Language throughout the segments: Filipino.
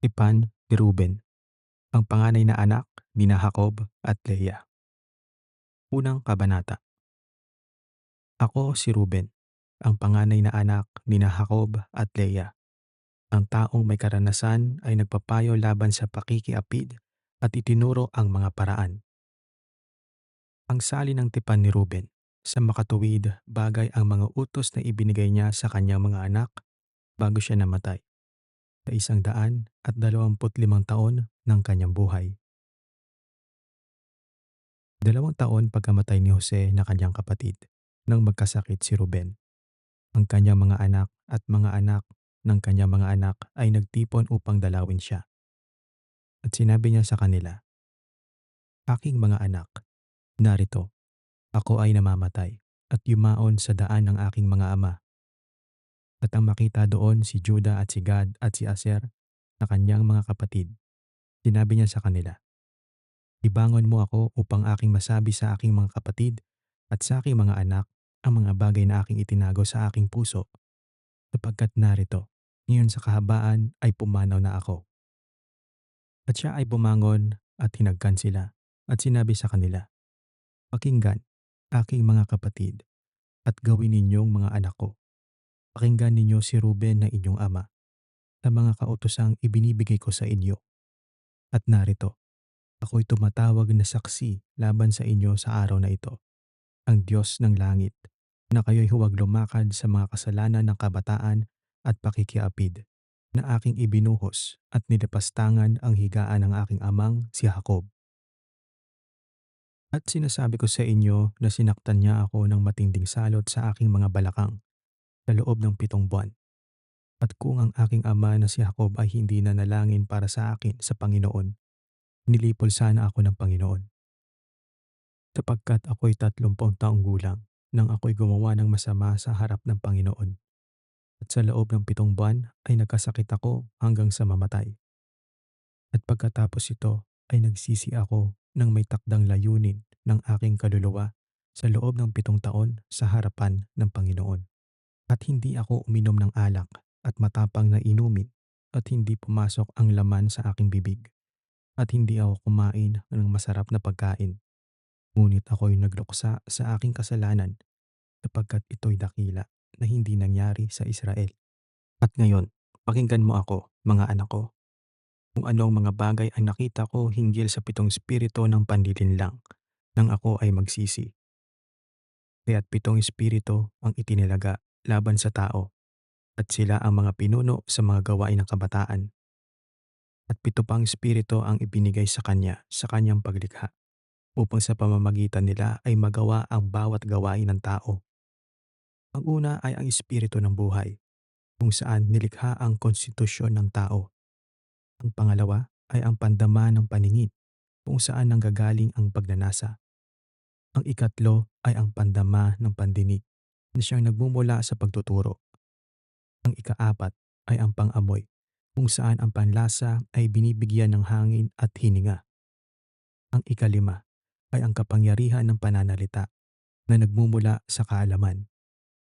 Tipan ni Ruben, ang panganay na anak nina Jacob at Leah. Unang kabanata. Ako si Ruben, ang panganay na anak nina Jacob at Leah. Ang taong may karanasan ay nagpapayo laban sa pakikiapid at itinuro ang mga paraan. Ang sali ng tipan ni Ruben, sa makatuwid bagay ang mga utos na ibinigay niya sa kanyang mga anak bago siya namatay sa isang daan at dalawamput limang taon ng kanyang buhay. Dalawang taon pagkamatay ni Jose na kanyang kapatid nang magkasakit si Ruben. Ang kanyang mga anak at mga anak ng kanyang mga anak ay nagtipon upang dalawin siya. At sinabi niya sa kanila, Aking mga anak, narito, ako ay namamatay at yumaon sa daan ng aking mga ama at ang makita doon si Juda at si Gad at si Aser na kanyang mga kapatid. Sinabi niya sa kanila, Ibangon mo ako upang aking masabi sa aking mga kapatid at sa aking mga anak ang mga bagay na aking itinago sa aking puso. Sapagkat narito, ngayon sa kahabaan ay pumanaw na ako. At siya ay bumangon at hinagkan sila at sinabi sa kanila, Pakinggan, aking mga kapatid, at gawin ninyong mga anak ko Pakinggan ninyo si Ruben na inyong ama sa mga kautosang ibinibigay ko sa inyo. At narito, ako'y tumatawag na saksi laban sa inyo sa araw na ito. Ang Diyos ng langit, na kayo'y huwag lumakad sa mga kasalanan ng kabataan at pakikiapid na aking ibinuhos at nilapastangan ang higaan ng aking amang si Jacob. At sinasabi ko sa inyo na sinaktan niya ako ng matinding salot sa aking mga balakang sa loob ng pitong buwan. At kung ang aking ama na si Jacob ay hindi na nalangin para sa akin sa Panginoon, nilipol sana ako ng Panginoon. Sapagkat ako'y tatlumpong taong gulang nang ako'y gumawa ng masama sa harap ng Panginoon. At sa loob ng pitong buwan ay nagkasakit ako hanggang sa mamatay. At pagkatapos ito ay nagsisi ako ng may takdang layunin ng aking kaluluwa sa loob ng pitong taon sa harapan ng Panginoon. At hindi ako uminom ng alak at matapang na inumin at hindi pumasok ang laman sa aking bibig. At hindi ako kumain ng masarap na pagkain. Ngunit ako'y nagluksa sa aking kasalanan sapagkat ito'y dakila na hindi nangyari sa Israel. At ngayon, pakinggan mo ako, mga anak ko. Kung anong mga bagay ang nakita ko hinggil sa pitong espiritu ng panlilinlang nang ako ay magsisi. Kaya't pitong espiritu ang itinilaga laban sa tao at sila ang mga pinuno sa mga gawain ng kabataan. At pito pang espiritu ang ibinigay sa kanya sa kanyang paglikha upang sa pamamagitan nila ay magawa ang bawat gawain ng tao. Ang una ay ang espiritu ng buhay, kung saan nilikha ang konstitusyon ng tao. Ang pangalawa ay ang pandama ng paningin, kung saan nanggagaling ang pagnanasa. Ang ikatlo ay ang pandama ng pandinig, na siyang nagmumula sa pagtuturo. Ang ikaapat ay ang pang-amoy, kung saan ang panlasa ay binibigyan ng hangin at hininga. Ang ikalima ay ang kapangyarihan ng pananalita na nagmumula sa kaalaman.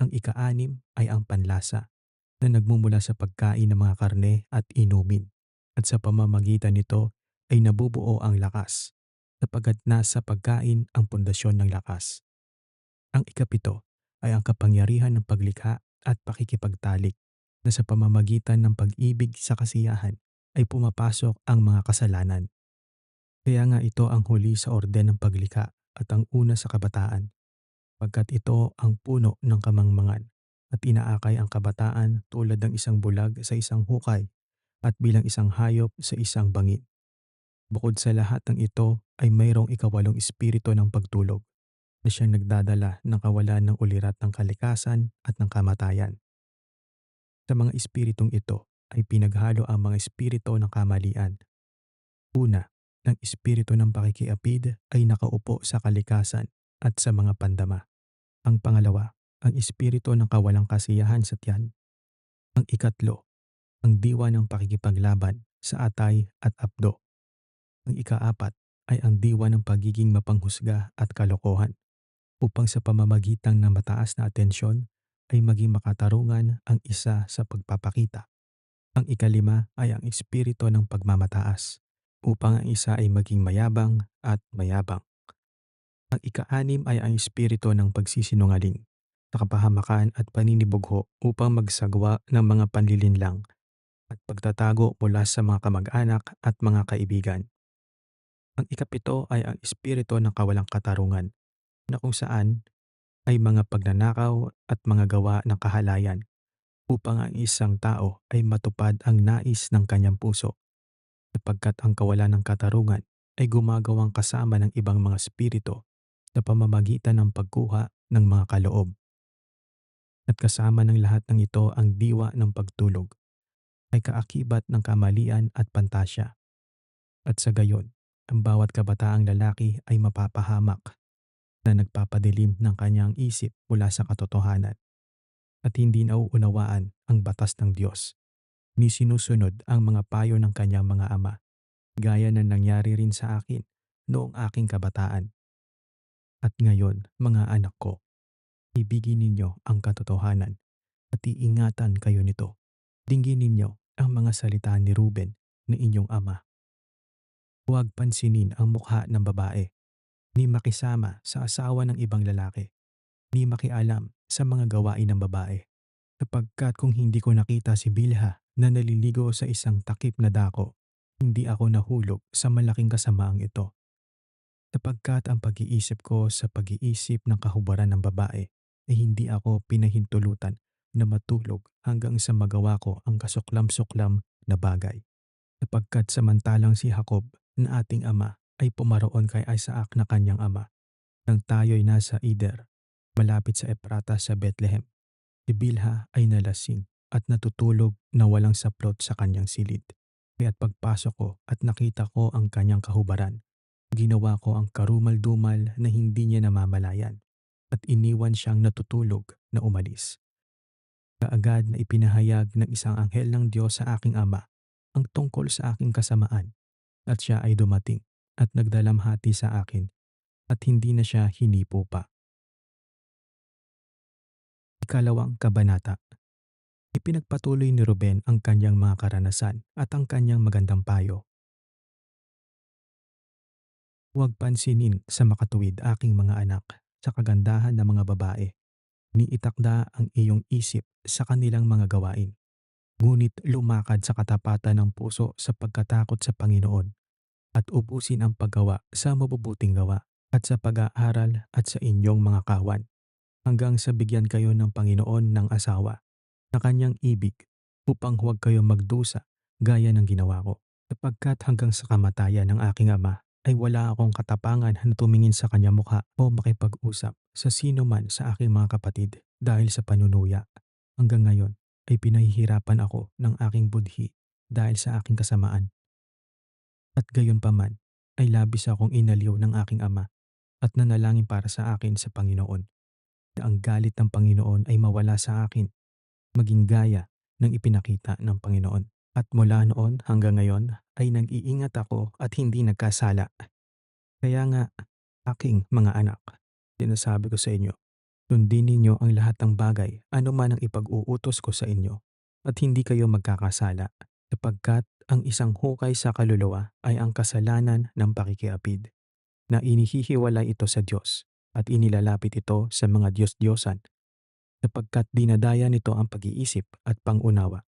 Ang ikaanim ay ang panlasa na nagmumula sa pagkain ng mga karne at inumin at sa pamamagitan nito ay nabubuo ang lakas sapagkat nasa pagkain ang pundasyon ng lakas. Ang ikapito ay ang kapangyarihan ng paglikha at pakikipagtalik na sa pamamagitan ng pag-ibig sa kasiyahan ay pumapasok ang mga kasalanan. Kaya nga ito ang huli sa orden ng paglikha at ang una sa kabataan, pagkat ito ang puno ng kamangmangan at inaakay ang kabataan tulad ng isang bulag sa isang hukay at bilang isang hayop sa isang bangin. Bukod sa lahat ng ito ay mayroong ikawalong espiritu ng pagtulog na siyang nagdadala ng kawalan ng ulirat ng kalikasan at ng kamatayan. Sa mga espiritong ito ay pinaghalo ang mga espiritu ng kamalian. Una, ang espiritu ng pakikiapid ay nakaupo sa kalikasan at sa mga pandama. Ang pangalawa, ang espiritu ng kawalang kasiyahan sa tiyan. Ang ikatlo, ang diwa ng pakikipaglaban sa atay at apdo. Ang ikaapat ay ang diwa ng pagiging mapanghusga at kalokohan upang sa pamamagitan ng mataas na atensyon ay maging makatarungan ang isa sa pagpapakita. Ang ikalima ay ang espiritu ng pagmamataas, upang ang isa ay maging mayabang at mayabang. Ang ika-anim ay ang espiritu ng pagsisinungaling, sa kapahamakan at paninibugho upang magsagawa ng mga panlilinlang at pagtatago mula sa mga kamag-anak at mga kaibigan. Ang ikapito ay ang espiritu ng kawalang katarungan, na kung saan ay mga pagnanakaw at mga gawa ng kahalayan upang ang isang tao ay matupad ang nais ng kanyang puso sapagkat ang kawalan ng katarungan ay gumagawang kasama ng ibang mga espiritu sa pamamagitan ng pagkuha ng mga kaloob. At kasama ng lahat ng ito ang diwa ng pagtulog ay kaakibat ng kamalian at pantasya. At sa gayon, ang bawat kabataang lalaki ay mapapahamak na nagpapadilim ng kanyang isip mula sa katotohanan at hindi nauunawaan ang batas ng Diyos ni sinusunod ang mga payo ng kanyang mga ama, gaya na nangyari rin sa akin noong aking kabataan. At ngayon, mga anak ko, ibigin ninyo ang katotohanan at iingatan kayo nito. Dinggin ninyo ang mga salita ni Ruben na inyong ama. Huwag pansinin ang mukha ng babae, ni makisama sa asawa ng ibang lalaki, ni makialam sa mga gawain ng babae. Sapagkat kung hindi ko nakita si Bilha na naliligo sa isang takip na dako, hindi ako nahulog sa malaking kasamaang ito. Sapagkat ang pag-iisip ko sa pag-iisip ng kahubaran ng babae ay hindi ako pinahintulutan na matulog hanggang sa magawa ko ang kasuklam-suklam na bagay. Sapagkat samantalang si Jacob na ating ama ay pumaroon kay Isaac na kanyang ama, nang tayo'y nasa Ider, malapit sa Eprata sa Bethlehem. Si Bilha ay nalasing at natutulog na walang saplot sa kanyang silid. Kaya't pagpasok ko at nakita ko ang kanyang kahubaran, ginawa ko ang karumal-dumal na hindi niya namamalayan at iniwan siyang natutulog na umalis. Kaagad na ipinahayag ng isang anghel ng Diyos sa aking ama ang tungkol sa aking kasamaan at siya ay dumating at nagdalamhati sa akin at hindi na siya hinipo pa. Ikalawang Kabanata Ipinagpatuloy ni Ruben ang kanyang mga karanasan at ang kanyang magandang payo. Huwag pansinin sa makatuwid aking mga anak sa kagandahan ng mga babae. Niitakda ang iyong isip sa kanilang mga gawain. Ngunit lumakad sa katapatan ng puso sa pagkatakot sa Panginoon at ubusin ang paggawa sa mabubuting gawa at sa pag-aaral at sa inyong mga kawan hanggang sa bigyan kayo ng Panginoon ng asawa na kanyang ibig upang huwag kayo magdusa gaya ng ginawa ko sapagkat hanggang sa kamatayan ng aking ama ay wala akong katapangan na tumingin sa kanya mukha o makipag-usap sa sino man sa aking mga kapatid dahil sa panunuya. Hanggang ngayon ay pinahihirapan ako ng aking budhi dahil sa aking kasamaan. At gayon pa man ay labis akong inaliw ng aking ama at nanalangin para sa akin sa Panginoon na ang galit ng Panginoon ay mawala sa akin, maging gaya ng ipinakita ng Panginoon. At mula noon hanggang ngayon ay nag-iingat ako at hindi nagkasala. Kaya nga, aking mga anak, sinasabi ko sa inyo, sundin ninyo ang lahat ng bagay anuman ang ipag-uutos ko sa inyo at hindi kayo magkakasala sapagkat ang isang hukay sa kaluluwa ay ang kasalanan ng pakikiapid na inihihiwalay ito sa Diyos at inilalapit ito sa mga Diyos-Diyosan sapagkat dinadaya nito ang pag-iisip at pangunawa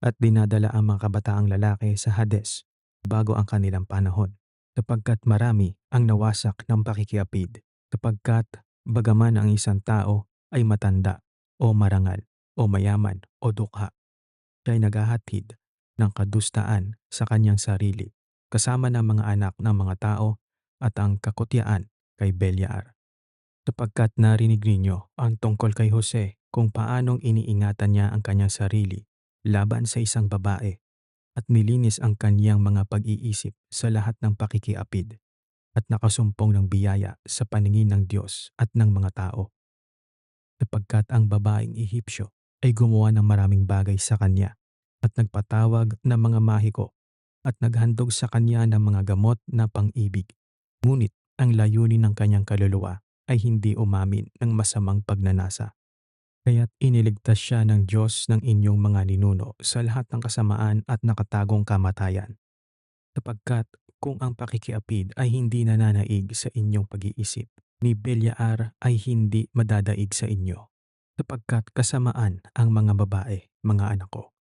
at dinadala ang mga kabataang lalaki sa Hades bago ang kanilang panahon sapagkat marami ang nawasak ng pakikiapid sapagkat bagaman ang isang tao ay matanda o marangal o mayaman o dukha siya ay naghahatid ng kadustaan sa kanyang sarili kasama ng mga anak ng mga tao at ang kakutyaan kay Beliar. Sapagkat narinig ninyo ang tungkol kay Jose kung paanong iniingatan niya ang kanyang sarili laban sa isang babae at nilinis ang kaniyang mga pag-iisip sa lahat ng pakikiapid at nakasumpong ng biyaya sa paningin ng Diyos at ng mga tao. Sapagkat ang babaeng Ehipsyo ay gumawa ng maraming bagay sa kanya at nagpatawag ng mga mahiko at naghandog sa kanya ng mga gamot na pang-ibig. Ngunit ang layunin ng kanyang kaluluwa ay hindi umamin ng masamang pagnanasa. Kaya't iniligtas siya ng Diyos ng inyong mga ninuno sa lahat ng kasamaan at nakatagong kamatayan. Sapagkat kung ang pakikiapid ay hindi nananaig sa inyong pag-iisip, ni Beliar ay hindi madadaig sa inyo. Sapagkat kasamaan ang mga babae, mga anak ko.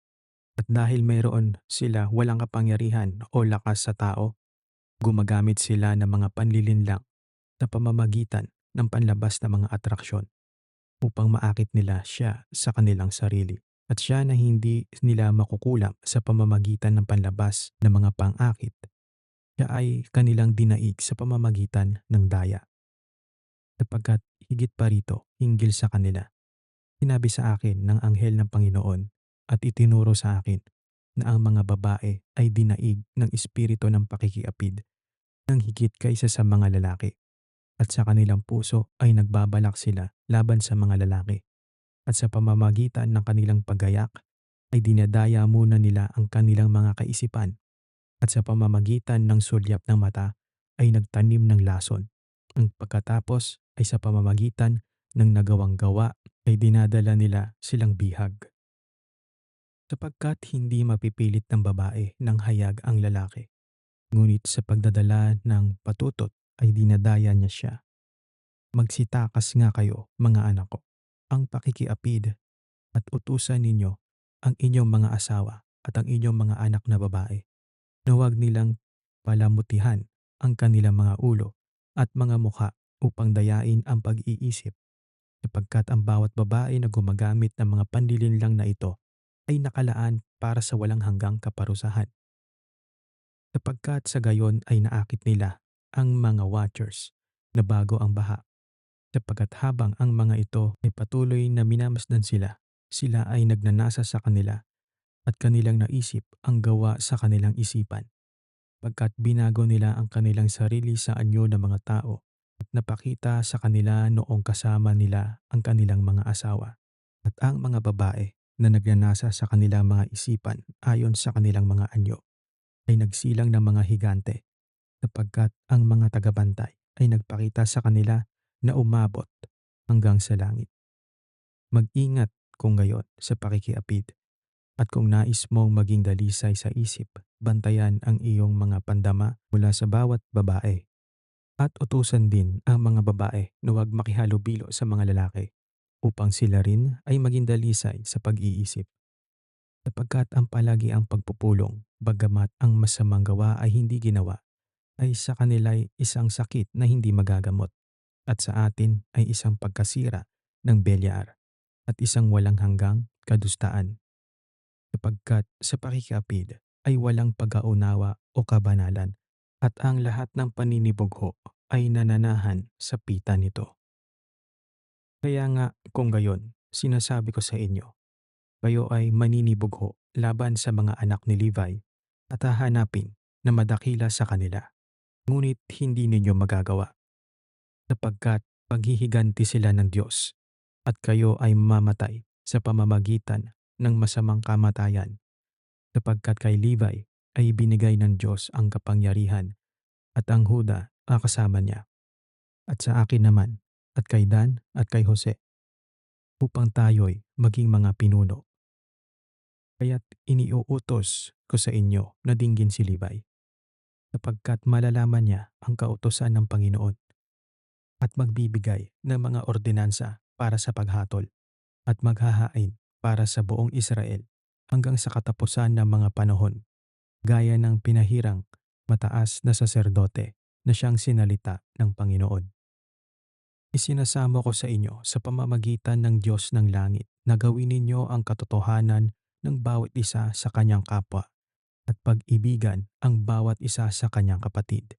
At dahil mayroon sila walang kapangyarihan o lakas sa tao, gumagamit sila ng mga panlilinlang sa pamamagitan ng panlabas na mga atraksyon upang maakit nila siya sa kanilang sarili. At siya na hindi nila makukulam sa pamamagitan ng panlabas ng mga pang-akit, siya ay kanilang dinaig sa pamamagitan ng daya. Sapagkat higit pa rito, hinggil sa kanila, sinabi sa akin ng anghel ng Panginoon at itinuro sa akin na ang mga babae ay dinaig ng espiritu ng pakikiapid ng higit kaysa sa mga lalaki at sa kanilang puso ay nagbabalak sila laban sa mga lalaki. At sa pamamagitan ng kanilang paggayak ay dinadaya muna nila ang kanilang mga kaisipan. At sa pamamagitan ng sulyap ng mata ay nagtanim ng lason. Ang pagkatapos ay sa pamamagitan ng nagawang gawa ay dinadala nila silang bihag. Sapagkat hindi mapipilit ng babae ng hayag ang lalaki. Ngunit sa pagdadala ng patutot ay dinadaya niya siya. Magsitakas nga kayo, mga anak ko, ang pakikiapid at utusan ninyo ang inyong mga asawa at ang inyong mga anak na babae na huwag nilang palamutihan ang kanilang mga ulo at mga mukha upang dayain ang pag-iisip sapagkat ang bawat babae na gumagamit ng mga panlilinlang na ito ay nakalaan para sa walang hanggang kaparusahan. Sapagkat sa gayon ay naakit nila ang mga watchers na bago ang baha. Sapagkat habang ang mga ito ay patuloy na minamasdan sila, sila ay nagnanasa sa kanila at kanilang naisip ang gawa sa kanilang isipan. Pagkat binago nila ang kanilang sarili sa anyo ng mga tao at napakita sa kanila noong kasama nila ang kanilang mga asawa. At ang mga babae na nagnanasa sa kanilang mga isipan ayon sa kanilang mga anyo ay nagsilang ng mga higante sapagkat ang mga tagabantay ay nagpakita sa kanila na umabot hanggang sa langit. Mag-ingat kung gayon sa pakikiapid at kung nais mong maging dalisay sa isip, bantayan ang iyong mga pandama mula sa bawat babae. At utusan din ang mga babae na huwag makihalubilo sa mga lalaki upang sila rin ay maging dalisay sa pag-iisip. Sapagkat ang palagi ang pagpupulong, bagamat ang masamang gawa ay hindi ginawa, ay sa kanila isang sakit na hindi magagamot at sa atin ay isang pagkasira ng Beliar at isang walang hanggang kadustaan. Sapagkat sa pakikiapid ay walang pag-aunawa o kabanalan at ang lahat ng paninibugho ay nananahan sa pita nito. Kaya nga kung gayon, sinasabi ko sa inyo, kayo ay maninibugho laban sa mga anak ni Levi at hahanapin na madakila sa kanila ngunit hindi ninyo magagawa. Sapagkat paghihiganti sila ng Diyos at kayo ay mamamatay sa pamamagitan ng masamang kamatayan. Sapagkat kay Levi ay binigay ng Diyos ang kapangyarihan at ang Huda ang kasama niya. At sa akin naman at kay Dan at kay Jose upang tayo'y maging mga pinuno. Kaya't iniuutos ko sa inyo na dinggin si Levi sapagkat malalaman niya ang kautosan ng Panginoon at magbibigay ng mga ordinansa para sa paghatol at maghahain para sa buong Israel hanggang sa katapusan ng mga panahon, gaya ng pinahirang mataas na saserdote na siyang sinalita ng Panginoon. Isinasamo ko sa inyo sa pamamagitan ng Diyos ng langit na gawin ninyo ang katotohanan ng bawat isa sa kanyang kapwa at pag-ibigan ang bawat isa sa kanyang kapatid.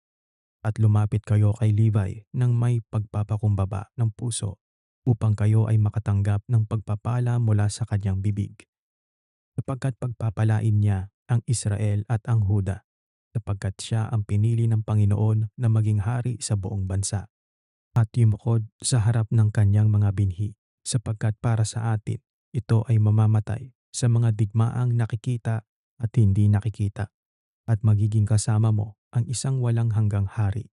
At lumapit kayo kay Levi ng may pagpapakumbaba ng puso upang kayo ay makatanggap ng pagpapala mula sa kanyang bibig. Sapagkat pagpapalain niya ang Israel at ang Huda, sapagkat siya ang pinili ng Panginoon na maging hari sa buong bansa. At yumukod sa harap ng kanyang mga binhi, sapagkat para sa atin ito ay mamamatay sa mga digmaang nakikita at hindi nakikita at magiging kasama mo ang isang walang hanggang hari.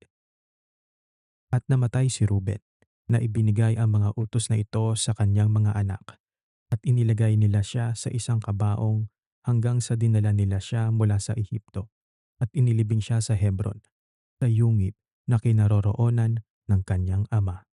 At namatay si Ruben na ibinigay ang mga utos na ito sa kanyang mga anak at inilagay nila siya sa isang kabaong hanggang sa dinala nila siya mula sa Ehipto at inilibing siya sa Hebron, sa yungib na kinaroroonan ng kanyang ama.